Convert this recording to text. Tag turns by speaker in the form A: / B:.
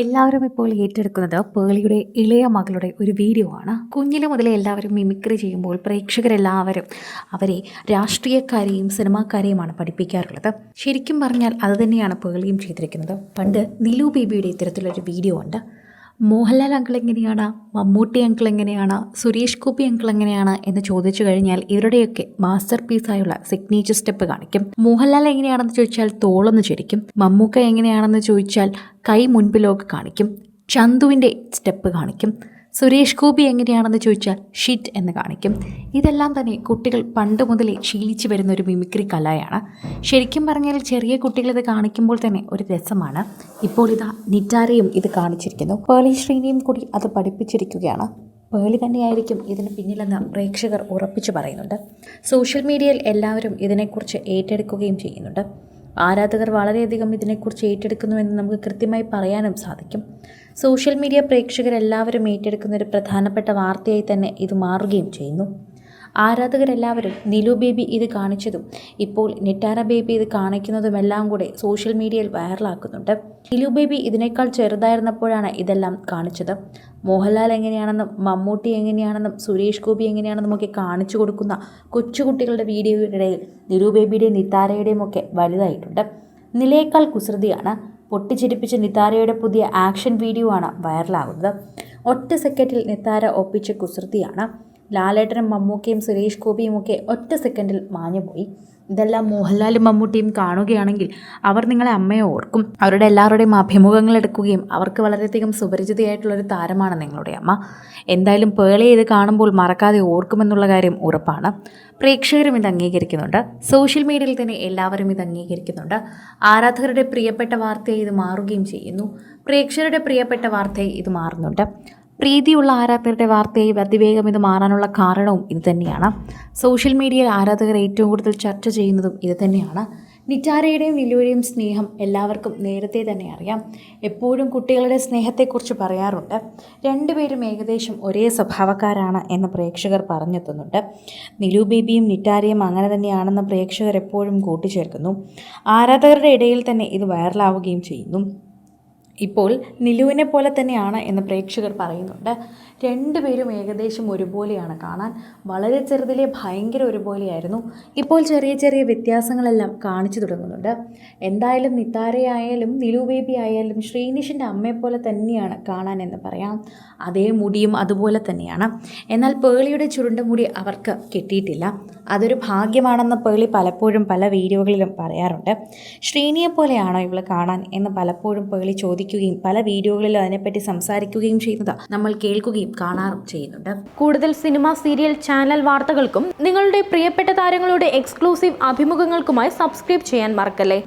A: എല്ലാവരും ഇപ്പോൾ ഏറ്റെടുക്കുന്നത് പേളിയുടെ ഇളയ മകളുടെ ഒരു വീഡിയോ ആണ്. കുഞ്ഞിലെ മുതലേ എല്ലാവരും മിമിക്രി ചെയ്യുമ്പോൾ പ്രേക്ഷകരെല്ലാവരും അവരെ രാഷ്ട്രീയക്കാരെയും സിനിമാക്കാരെയുമാണ് പഠിപ്പിക്കാറുള്ളത്. ശരിക്കും പറഞ്ഞാൽ അത് തന്നെയാണ് പേളിയും ചെയ്തിരിക്കുന്നത്. പണ്ട് നിലു ബേബിയുടെ ഇത്തരത്തിലൊരു വീഡിയോ ഉണ്ട്. മോഹൻലാൽ അങ്കിൾ എങ്ങനെയാണ്? മമ്മൂട്ടി അങ്കിൾ എങ്ങനെയാണ്? സുരേഷ് ഗോപി അങ്കിൾ എങ്ങനെയാണ്? എന്ന് ചോദിച്ചു കഴിഞ്ഞാൽ ഇവരുടെയൊക്കെ മാസ്റ്റർ പീസായുള്ള സിഗ്നേച്ചർ സ്റ്റെപ്പ് കാണിക്കും. മോഹൻലാൽ എങ്ങനെയാണെന്ന് ചോദിച്ചാൽ തോളൊന്ന് ചിരിക്കും. മമ്മൂക്ക എങ്ങനെയാണെന്ന് ചോദിച്ചാൽ കൈ മുൻപിലോക്ക് കാണിക്കും. ചന്തുവിന്റെ സ്റ്റെപ്പ് കാണിക്കും. സുരേഷ് ഗോപി എങ്ങനെയാണെന്ന് ചോദിച്ചാൽ ഷിറ്റ് എന്ന് കാണിക്കും. ഇതെല്ലാം തന്നെ കുട്ടികൾ പണ്ട് മുതലേ ശീലിച്ചു വരുന്ന ഒരു മിമിക്രി കലയാണ്. ശരിക്കും പറഞ്ഞാൽ ചെറിയ കുട്ടികൾ ഇത് കാണിക്കുമ്പോൾ തന്നെ ഒരു രസമാണ്. ഇപ്പോൾ ഇതാ നിറ്റാരയും ഇത് കാണിച്ചിരിക്കുന്നു. പേളി ശ്രീനിയും കൂടി അത് പഠിപ്പിച്ചിരിക്കുകയാണ്. പേളി തന്നെയായിരിക്കും ഇതിന് പിന്നിലെന്ന് പ്രേക്ഷകർ ഉറപ്പിച്ചു പറയുന്നുണ്ട്. സോഷ്യൽ മീഡിയയിൽ എല്ലാവരും ഇതിനെക്കുറിച്ച് ഏറ്റെടുക്കുകയും ചെയ്യുന്നുണ്ട്. ആരാധകർ വളരെയധികം ഇതിനെക്കുറിച്ച് ഏറ്റെടുക്കുന്നുവെന്ന് നമുക്ക് കൃത്യമായി പറയാനും സാധിക്കും. സോഷ്യൽ മീഡിയ പ്രേക്ഷകരെല്ലാവരും ഏറ്റെടുക്കുന്ന ഒരു പ്രധാനപ്പെട്ട വാർത്തയായി തന്നെ ഇത് മാറുകയും ചെയ്യുന്നു. ആരാധകരെല്ലാവരും നിലു ബേബി ഇത് കാണിച്ചതും ഇപ്പോൾ നിറ്റാര ബേബി ഇത് കാണിക്കുന്നതുമെല്ലാം കൂടെ സോഷ്യൽ മീഡിയയിൽ വൈറലാക്കുന്നുണ്ട്. നിലു ബേബി ഇതിനേക്കാൾ ചെറുതായിരുന്നപ്പോഴാണ് ഇതെല്ലാം കാണിച്ചത്. മോഹൻലാൽ എങ്ങനെയാണെന്നും മമ്മൂട്ടി എങ്ങനെയാണെന്നും സുരേഷ് ഗോപി എങ്ങനെയാണെന്നും ഒക്കെ കാണിച്ചു കൊടുക്കുന്ന കൊച്ചുകുട്ടികളുടെ വീഡിയോയുടെ ഇടയിൽ നിലു ബേബിയുടെയും നിത്താരയുടെയും ഒക്കെ വലുതായിട്ടുണ്ട്. നിലയേക്കാൾ കുസൃതിയാണ്. പൊട്ടിച്ചിരിപ്പിച്ച നിത്താരയുടെ പുതിയ ആക്ഷൻ വീഡിയോ ആണ് വൈറലാകുന്നത്. ഒറ്റ സെക്കൻഡിൽ നിത്താര ഒപ്പിച്ച കുസൃതിയാണ്. ലാലേട്ടനും മമ്മൂക്കയും സുരേഷ് ഗോപിയും ഒക്കെ ഒറ്റ സെക്കൻഡിൽ മാഞ്ഞുപോയി ഇതെല്ലാം മോഹൻലാലും മമ്മൂട്ടിയും കാണുകയാണെങ്കിൽ അവർ നിങ്ങളെ അമ്മയെ ഓർക്കും. അവരുടെ എല്ലാവരുടെയും അഭിമുഖങ്ങൾ എടുക്കുകയും അവർക്ക് വളരെയധികം സുപരിചിതയായിട്ടുള്ളൊരു താരമാണ് നിങ്ങളുടെ അമ്മ. എന്തായാലും പേളെ ഇത് കാണുമ്പോൾ മറക്കാതെ ഓർക്കുമെന്നുള്ള കാര്യം ഉറപ്പാണ്. പ്രേക്ഷകരും ഇത് അംഗീകരിക്കുന്നുണ്ട്. സോഷ്യൽ മീഡിയയിൽ തന്നെ എല്ലാവരും ഇത് അംഗീകരിക്കുന്നുണ്ട്. ആരാധകരുടെ പ്രിയപ്പെട്ട വാർത്തയായി ഇത് മാറുകയും ചെയ്യുന്നു. പ്രേക്ഷകരുടെ പ്രിയപ്പെട്ട വാർത്തയായി ഇത് മാറുന്നുണ്ട്. പ്രീതിയുള്ള ആരാധകരുടെ വാർത്തയായി അതിവേഗം ഇത് മാറാനുള്ള കാരണവും ഇത് തന്നെയാണ്. സോഷ്യൽ മീഡിയയിൽ ആരാധകർ ഏറ്റവും കൂടുതൽ ചർച്ച ചെയ്യുന്നതും ഇത് തന്നെയാണ്. നിറ്റാരയുടെയും നിലുവിന്റെയും സ്നേഹം എല്ലാവർക്കും നേരത്തെ തന്നെ അറിയാം. എപ്പോഴും കുട്ടികളുടെ സ്നേഹത്തെക്കുറിച്ച് പറയാറുണ്ട്. രണ്ടുപേരും ഏകദേശം ഒരേ സ്വഭാവക്കാരാണ് എന്ന് പ്രേക്ഷകർ പറഞ്ഞെത്തുന്നുണ്ട്. നിലു ബേബിയും നിറ്റാരയും അങ്ങനെ തന്നെയാണെന്ന് പ്രേക്ഷകർ എപ്പോഴും കൂട്ടിച്ചേർക്കുന്നു. ആരാധകരുടെ ഇടയിൽ തന്നെ ഇത് വൈറലാവുകയും ചെയ്യുന്നു. ഇപ്പോൾ നിലുവിനെ പോലെ തന്നെയാണ് എന്ന് പ്രേക്ഷകർ പറയുന്നുണ്ട്. രണ്ടുപേരും ഏകദേശം ഒരുപോലെയാണ് കാണാൻ. വളരെ ചെറുതിലെ ഭയങ്കര ഒരുപോലെയായിരുന്നു. ഇപ്പോൾ ചെറിയ ചെറിയ വ്യത്യാസങ്ങളെല്ലാം കാണിച്ചു തുടങ്ങുന്നുണ്ട്. എന്തായാലും നിത്താരയായാലും നിലു ബേബി ആയാലും ശ്രീനിഷിന്റെ അമ്മയെപ്പോലെ തന്നെയാണ് കാണാൻ എന്ന് പറയാം. അതേ മുടിയും അതുപോലെ തന്നെയാണ്. എന്നാൽ പേളിയുടെ ചുരുണ്ട മുടി അവർക്ക് കിട്ടിയിട്ടില്ല. അതൊരു ഭാഗ്യമാണെന്ന് പേളി പലപ്പോഴും പല വീഡിയോകളിലും പറയാറുണ്ട്. ശ്രീനിയെ പോലെയാണോ ഇവൾ കാണാൻ എന്ന് പലപ്പോഴും പേളി ചോദിക്കുകയും പല വീഡിയോകളിലും അതിനെപ്പറ്റി സംസാരിക്കുകയും ചെയ്യുന്നത് നമ്മൾ കേൾക്കുകയും കാണാറും ചെയ്യുന്നുണ്ട്.
B: കൂടുതൽ സിനിമ സീരിയൽ ചാനൽ വാർത്തകൾക്കും നിങ്ങളുടെ പ്രിയപ്പെട്ട താരങ്ങളുടെ എക്സ്ക്ലൂസീവ് അഭിമുഖങ്ങൾക്കുമായി സബ്സ്ക്രൈബ് ചെയ്യാൻ മറക്കല്ലേ?